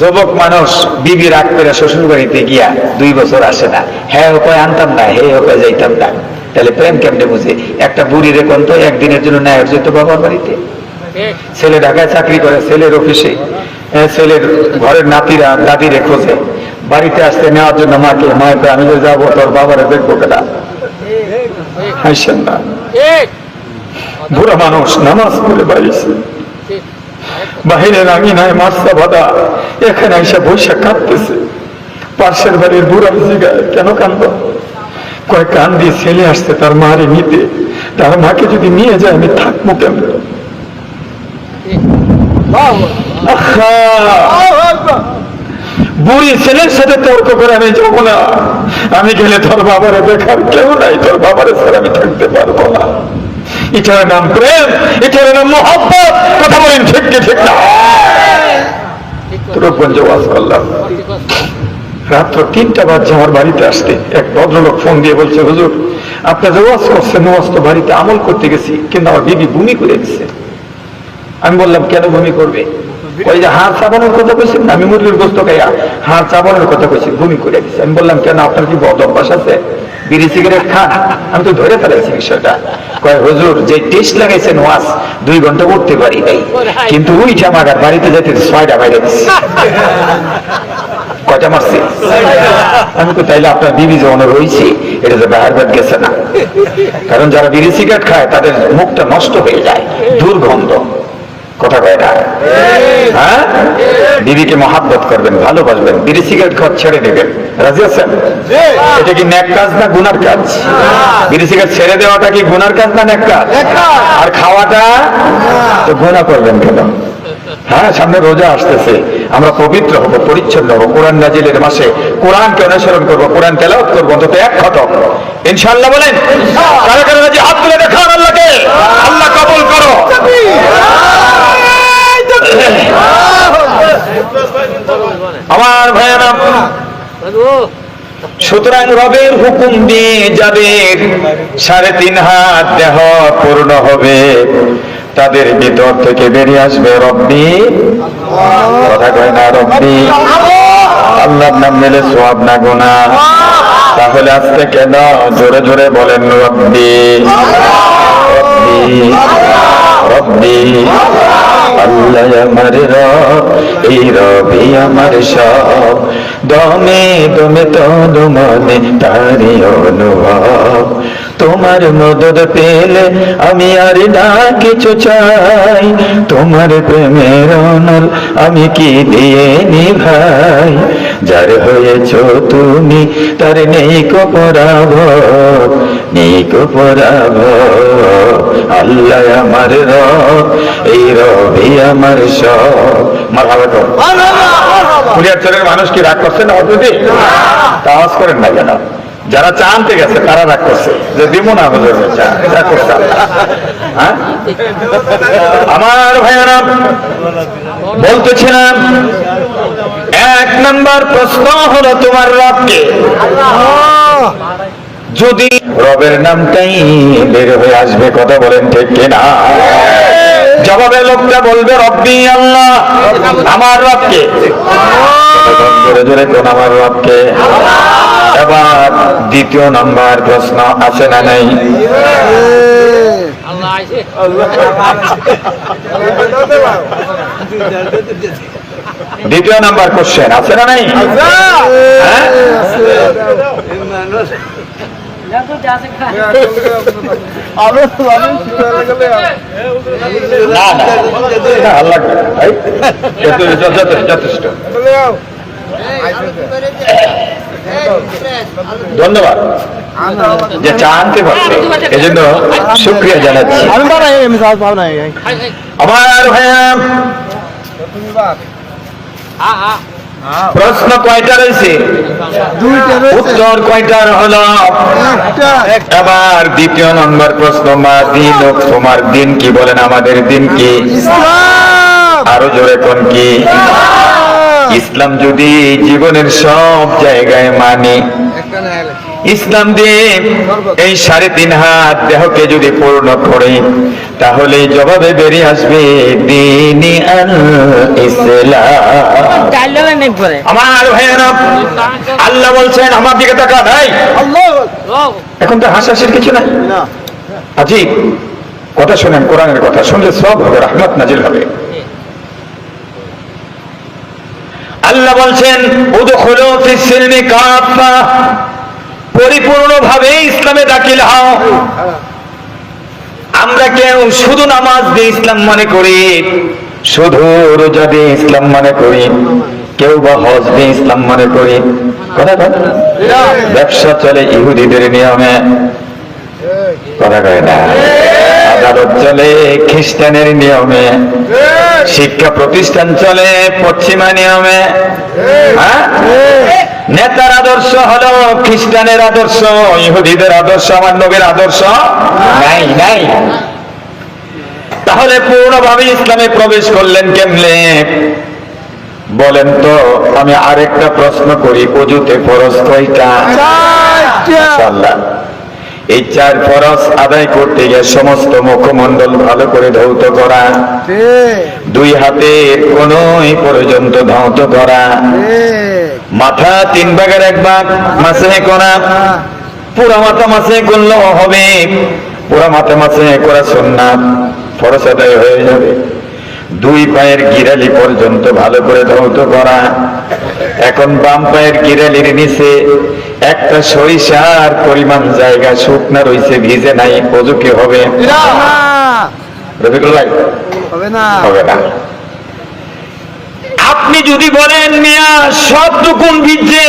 যুবক মানুষ বিবি রাগ করে শ্বশুর বাড়িতে গিয়া দুই বছর আসে না। হ্যাঁ ওপায় আনতাম না হে ওপায় যাইতাম না। তাহলে প্রেম কেমনে বুঝে? একটা বুড়ি রে কোন তো একদিনের জন্য নেয় যেত বাবার বাড়িতে? ছেলে ঢাকায় চাকরি করে ছেলের অফিসে। ছেলের ঘরের নাতিরা দাদিরে খোঁজে। বাড়িতে আসতে নেওয়ার জন্য মাকে মাকে আমি যে যাব তোর বাবারে দেখব কেনা হাসেন না। বুড়া মানুষ নামাজ পড়ে বাড়িছে মাস্তা এখানে এসে কাঁদতেছে। পার্শ্বের বাড়ির বুড়া জিগায় কেন কান্দ কয়, কান দিয়ে ছেলে আসছে তার মারে নিতে। তার মাকে যদি নিয়ে যায়, আমি থাকব বুড়ি ছেলের সাথে তর্ক করে আমি যাব না। আমি গেলে তোর বাবারে দেখার কেউ নাই, তোর বাবারে ছাড়া আমি থাকতে পারব না। এটার নাম প্রেম এটার নাম মোহাম্মত কথা বলেন ঠিক কি ঠিক না? রাত্র তিনটা বাজছে আমার বাড়িতে আসতে। এক ভদ্রলোক ফোন দিয়ে বলছে হুজুর আপনার ওয়াজ করছেন ওয়াজ তো বাড়িতে আমল করতে গেছি কিন্তু আমার বিবি ভূমি করে দিচ্ছে আমি বললাম কেন ভূমি করবে? ওই যে হাড় চাবানোর কথা কইছেন না, আমি মুরগির গোস্ত খাইয়া হাড় চাবানোর কথা কইছি ভূমি করে দিচ্ছে আমি বললাম কেন আপনার কি বদ অভ্যাস আছে? বিড়ি সিগারেট খান। আমি তো ধরে ফেলেছি বিষয়টা। কয়, হুজুর, যে টেস্ট লাগাইছেন ওয়াজ, দুই ঘণ্টা উঠতে পারি নাই। কিন্তু ওই জামার বাড়িতে যেতে ছয়টা বাইরে কয়টা মারছি? আমি তো তাইলে আপনার বিবি যখন রয়েছি এটা তো বাহার বাদ গেছে না। কারণ যারা বিড়ি সিগারেট খায়, তাদের মুখটা নষ্ট হয়ে যায়, দুর্গন্ধ। কথা কয় না? হ্যাঁ? বিবিকে মহাব্বত করবেন ভালোবাসবেন বিড়ি সিগারেট খাওয়া ছেড়ে দেবেন। রাজি আছেন? এটা কি ন্যাক কাজ না গুনার কাজ? বিড়ি সিগারেট ছেড়ে দেওয়াটা কি গুনার কাজ না ন্যাক কাজ? আর খাওয়াটা? তো গুণা করবেন কেন? হ্যাঁ সামনে রোজা আসতেছে। আমরা পবিত্র হব পরিচ্ছন্ন হব। কোরআন নাজিলের মাসে কোরআনকে অনুসরণ করব? কোরআন তেলাওয়াত করব? অন্তত এক খতম ইনশাআল্লাহ বলেন কারা কারা রাজি? হাত তুলে দেখান আল্লাহকে। আল্লাহ কবুল করো। আমার ভাইয়েরা সুতরাং রবের হুকুম দিয়ে যাদের সাড়ে তিন হাত দেহ পূর্ণ হবে। তাদের ভিতর থেকে বেরিয়ে আসবে রব্বি। কথা কয় না রব্বি? আল্লাহর নাম নিলে সোয়াব না গোনা। তাহলে আজকে কেন জোরে জোরে বলেন রব্বি? রব্বি। রব্বি। আল্লাহ আমার এই রবি আমার সব। দমে দমে তনু মনে তারি অনুভব। তোমার মদত পেলে আমি আর না কিছু চাই। তোমার প্রেমের অনল আমি কি দিয়ে নিভাই? যার হয়েছ তুমি, তার নেই কপরাভ নেই কপরাভ আল্লাহ আমার রব, এই রবি আমার সব। মার হবে তো কুলিয়ারচরের মানুষ কি রাগ করছে না অদ্ভুতি তাওয়াজ করেন না কেন? যারা চা আনতে গেছে, তারা রাগ করছে। যে দিব না চা চা করছে হ্যাঁ? আমার ভাইয়ারা, বলতেছিলাম, এক নাম্বার প্রশ্ন হলো তোমার রবকে। যদি রবের নামটাই বের হয়ে আসবে কথা বলেন ঠিক কিনা? জবাবে লোকটা বলবে রব্বি আল্লাহ আমার রবকে। জোরে জোরে কোন আমার রবকে? এবার দ্বিতীয় নাম্বার প্রশ্ন আছে না নাই? দ্বিতীয় নাম্বার কোশ্চেন আছে না নাই? হ্যাঁ? যথেষ্ট, ধন্যবাদ। যে চা আনতে পারছে এজন্য শুক্রিয়া জানাচ্ছি। আমার ভাইয়া প্রশ্ন কয়টা রয়েছে? উত্তর কয়টার হলো? এবার দ্বিতীয় নম্বর প্রশ্ন মা দিন তোমার দিন কি বলেন আমাদের দিন কি? ইসলাম। আরও জোরে কোন কি? ইসলাম। যদি জীবনের সব জায়গায় মানি ইসলাম দিয়ে এই সাড়ে তিন হাত দেহকে যদি পূর্ণ করে তাহলে জবাবে বেরিয়ে আসবে দিন ইসলাম পরে আমার ভাইয়েরা আল্লাহ বলছেন আমার দিকে তাকা নাই এখন তো হাসাহাসির কিছু নাই? না। আজি কথা শোনেন কোরআনের কথা শুনলে সব হবে রহমত নাজিল হবে। আল্লাহ বলছেন উদখুলু ফিস সিলমি কাফা পরিপূর্ণভাবে ইসলামে দাখিল হও। আমরা কেউ শুধু নামাজ দিয়ে ইসলাম মনে করি শুধু রোজা দিয়ে ইসলাম মনে করি। কেউ বা হজ দিয়ে ইসলাম মনে করি। ব্যবসা চলে ইহুদিদের নিয়মে। না। আদালত চলে খ্রিস্টানের নিয়মে। শিক্ষা প্রতিষ্ঠান চলে পশ্চিমা নিয়মে। হ্যাঁ? নেতার আদর্শ হলো খ্রিস্টানের আদর্শ, ইহুদিদের আদর্শ, আমার নবীর আদর্শ নাই নাই। তাহলে পূর্ণভাবে ইসলামে প্রবেশ করলেন কেমনে? বলেন তো আমি আরেকটা প্রশ্ন করি অজুতে ফরজ কয়টা? এই চার ফরজ আদায় করতে গিয়ে সমস্ত মুখমণ্ডল ভালো করে ধৌত করা। দুই হাতে কোনই পর্যন্ত ধৌত করা। মাথা তিন ভাগের এক ভাগ মাসে করা পুরা মাথা মাসে করলেও হবে। পুরা মাথা মাসে করা সুন্নাত। ফরজ আদায় হয়ে যাবে। দুই পায়ের গিরালি পর্যন্ত ভালো করে ধৌত করা। এখন বাম পায়ের গিরালির নিচে একটা সরিষার পরিমাণ জায়গা শুকনা রইছে ভিজে নাই অজু কি হবে? রফিকুল ভাই? হবে না। হবে না। আপনি যদি বলেন মিয়া সব দুকুন ভিজে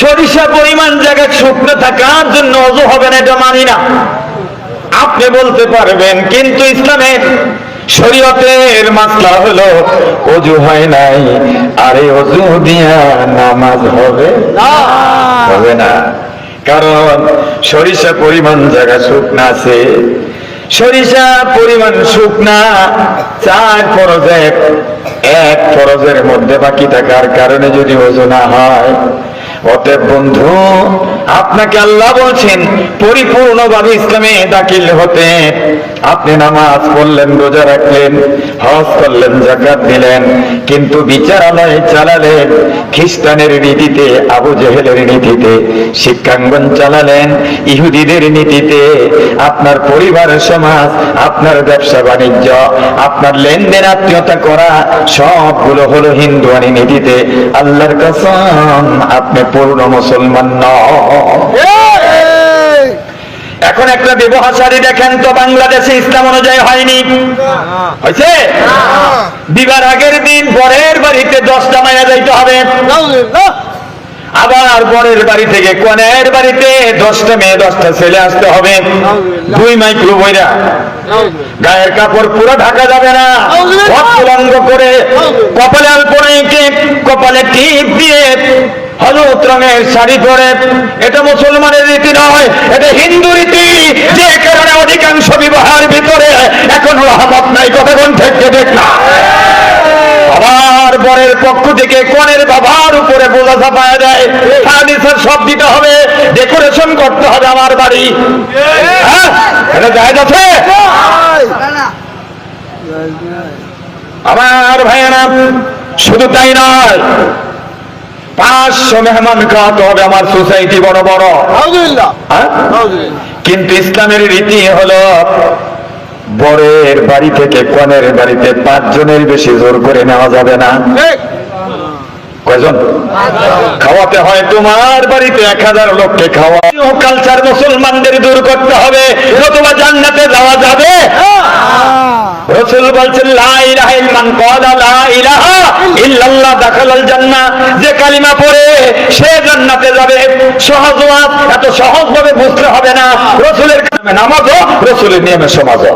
সরিষা পরিমাণ জায়গা শুকনো থাকার জন্য অজু হবে না এটা মানি না। আপনি বলতে পারবেন কিন্তু ইসলামের শরীয়তের মাসলা হলো অজু হয় নাই আরে অজু দিয়া নামাজ হবে? হবে না। কারণ সরিষা পরিমাণ জায়গা শুকনা আছে। সরিষা পরিমাণ শুকনা চার ফরজের এক ফরজের মধ্যে বাকি থাকার কারণে যদি ওজন না হয় অতএব বন্ধু আপনাকে আল্লাহ বলছেন, পরিপূর্ণভাবে ইসলামে দাখিল হতে। আপনি নামাজ পড়লেন, রোজা রাখলেন, হজ করলেন জাকাত দিলেন, কিন্তু বিচারালয় চালালেন, খ্রিস্টানের নীতিতে, আবু জেহেলের নীতিতে, শিক্ষাঙ্গন চালালেন, ইহুদিদের নীতিতে, আপনার পরিবার, সমাজ, আপনার ব্যবসা, বাণিজ্য, আপনার লেনদেন, আত্মীয়তা করা, সবগুলো হলো হিন্দুয়ানি নীতিতে। আল্লাহর কসম, আপনি পূর্ণ মুসলমান নয় এখন একটা ব্যবহাসারি দেখেন তো বাংলাদেশে ইসলাম অনুযায়ী হয়নি। হয়েছে? বিবার আগের দিন পরের বাড়িতে দশটা মায়া যাইতে হবে। আবার পরের বাড়ি থেকে কনের বাড়িতে দশটা মেয়ে দশটা ছেলে আসতে হবে। দুই মাইক্রো বইরা। গায়ের কাপড় পুরো ঢাকা যাবে না। করে কপালে অল্প কপালে টিপ দিয়ে হলুদ রঙের শাড়ি পরে এটা মুসলমানের রীতি নয় এটা হিন্দু রীতি। যে কারণে অধিকাংশ বিবাহের ভিতরে এখন রহমত নাই কতক্ষণ থেকে দেখ না? আবার বরের পক্ষ থেকে কনের বাবার উপরে বোঝা চাপায় দেয় ফার্নিচার সব দিতে হবে ডেকোরেশন করতে হবে আমার বাড়ি। হ্যাঁ? এটা জায়গা আছে? আমার ভাইয়েরা শুধু তাই নয় পাঁচশো মেহমান খাওয়াতে হবে আমার সোসাইটি বড় বড়। হ্যাঁ? কিন্তু ইসলামের রীতি হলো বরের বাড়ি থেকে কনের বাড়িতে পাঁচজনের বেশি জোর করে নেওয়া যাবে না। কয়জন? খাওয়াতে হয় তোমার বাড়িতে এক হাজার লোককে খাওয়া। কালচার মুসলমানদের দূর করতে হবে নতুবা জান্নাতে যাওয়া যাবে। রসুল বলছেন লা ইলাহা ইল্লাল্লাহ দাখালাল যে কালিমা পড়ে সে জান্নাতে যাবে। সহজ এত সহজ ভাবে বুঝতে হবে না। রসুলের নামাজও রসুলের নিয়মে সমাজও।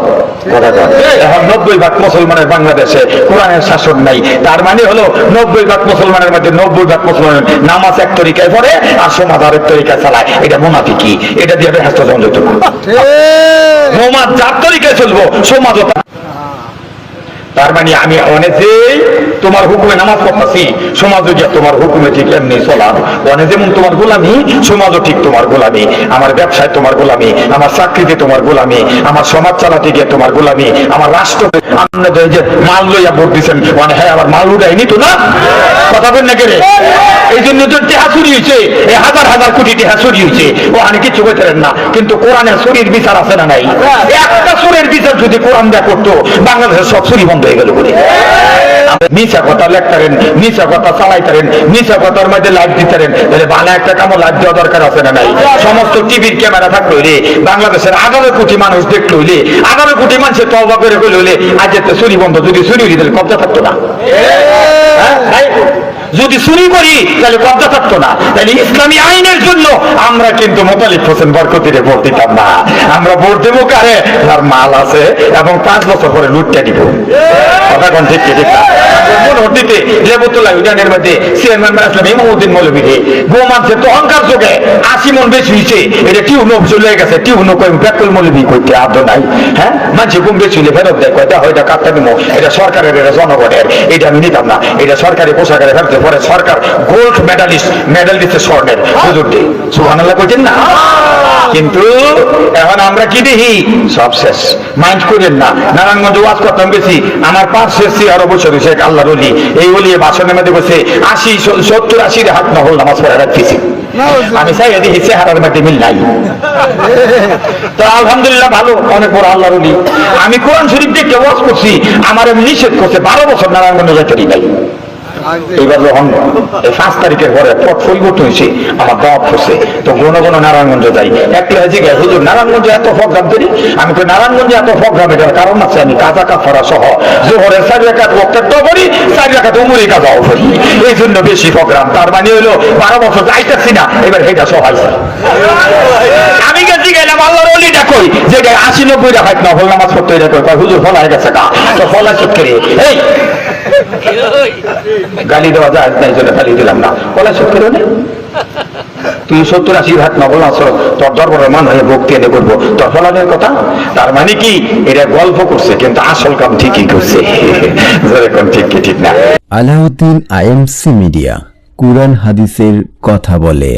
এখন নব্বই ভাগ মুসলমানের বাংলাদেশে কোরআনের শাসন নাই। তার মানে হলো নব্বই ভাগ মুসলমানের মধ্যে নব্বই ভাগ মুসলমান নামাজ এক তরিকায় পড়ে আর সমাজ আরেক তরিকায় চালায়। এটা মুনাফিকি। এটা দিয়ে ব্যস্ত জমা নমাজ যার তরিকায় চলবো সমাজও তার মানে আমি অনেকেই তোমার হুকুমে নামাজ পড়তেছি, সমাজও যে তোমার হুকুমে ঠিক এমনি চলাম অনে যেমন তোমার গোলামি, সমাজও ঠিক তোমার গোলামি। আমার ব্যবসায় তোমার গোলামি, আমার চাকরিতে তোমার গোলামি, আমার সমাজ চালাতে গিয়ে তোমার গোলামি, আমার রাষ্ট্র আপনাদের যে মাল লইয়া ভোট দিচ্ছেন মানে হ্যাঁ আমার মাল উঠায়নি তো না? কথা বল না কেড়ে জন্য তো টেহা চুরি হাজার হাজার কোটি টেহা চুরি ও আমি কিছু বলতেন না, কিন্তু কোরআনে চুরির বিচার আছে না নাই? একটা চুরের বিচার যদি কোরআন দেয়া করতো, বাংলাদেশের সব চুরি বন্ধ হয়ে গেল বলে। মিশা কথা লেখতারেন মিশা কথা চালাইতারেন মিশা কথার মধ্যে লাইভ দিতারেন, তাহলে বাংলা একটা কামো লাইভ দেওয়া দরকার আছে না নাই? সমস্ত টিভির ক্যামেরা থাকল হইলে, বাংলাদেশের আঠারো কোটি মানুষ দেখল হইলে আঠারো কোটি মানুষের তলবা করে হইলে আজ চুরি বন্ধ, যদি চুরি হইলে কবজা থাকতো না। হ্যাঁ? যদি চুরি করি, তাহলে কবজা থাকতো না। তাহলে ইসলামী আইনের জন্য আমরা কিন্তু মোতালিক হোসেন বরকতিরে ভোট দিতাম না। আমরা ভোট দেবো কারে? তার মাল আছে এবং পাঁচ বছর পরে লুটটা দিব। তো মন এটা গেছে। হ্যাঁ? কাটতে এটা সরকারের, এটা জনগণের। এটা আমি নিতাম না। এটা সরকারি পোশাকের ফেরত পরে সরকার গোল্ড মেডালিস্ট, মেডাল দিচ্ছে স্বর্ণের। হুজুর দিয়ে সুহানাল্লাহ কইছেন না। কিন্তু এখন আমরা কি দেখি? সব শেষ। মাইন্ড করেন না। নারায়ণগঞ্জ ওয়াজ করতাম বেশি। আমার পাঁচ শেষ আরও বছর হয়েছে আল্লাহর অলি এই অলি বাসনের মধ্যে বসে আশি সত্তর, আশির হাত নহল নামাজ পড়ে রাখতেছি। আমি চাই দেখি চেহারার মধ্যে মিল নাই। তো আলহামদুলিল্লাহ ভালো, অনেক বড় আল্লাহর অলি আমি কোরআন শরীফ দেখে ওয়াজ করছি। আমার এমনি নিষেধ করছে, বারো বছর নারায়ণগঞ্জ যাইতে নাই। এইবার যখন এই পাঁচ তারিখের পরে পথ পরিবর্তন হয়েছে আমার দাওয়াত করছে তো ঘন ঘন নারায়ণগঞ্জ যাই। একটা হয়েছে গিয়ে হুজুর, নারায়ণগঞ্জে এত প্রোগ্রাম করি আমি কই, নারায়ণগঞ্জে এত প্রোগ্রাম এটার কারণ আছে আমি কাজা কাফরা সহ। জোহরের চার রেখাত বক্তব্য করি চার রেখাত উমরি কাজাও করি এই জন্য বেশি প্রোগ্রাম। তার মানে হলো বারো বছর যাইতেছি না। এবার এটা সহাইছে আমি গেছি গেলাম আল্লাহর অলিটা কই? যে আশি নব্বই টাকা না হল নামাজ পড়তে এটা কই হুজুর ফলাই গেছে কা তো ফলাই চুপ করে এই গালি দেওয়া যায়, তাই জন্য গালি দিলাম না। বলা, সত্যি রে তুই সত্তর আশি ভাগ নবল আসো তোর দরবারের মান হয়ে ভক্তি এনে করব। তোর ফলানের কথা? তার মানে কি? এটা গল্প করছে, কিন্তু আসল কাম ঠিকই করছে। যেরকম ঠিক কি ঠিক না। আলাউদ্দিন আইএমসি মিডিয়া, কুরআন হাদিসের কথা বলে।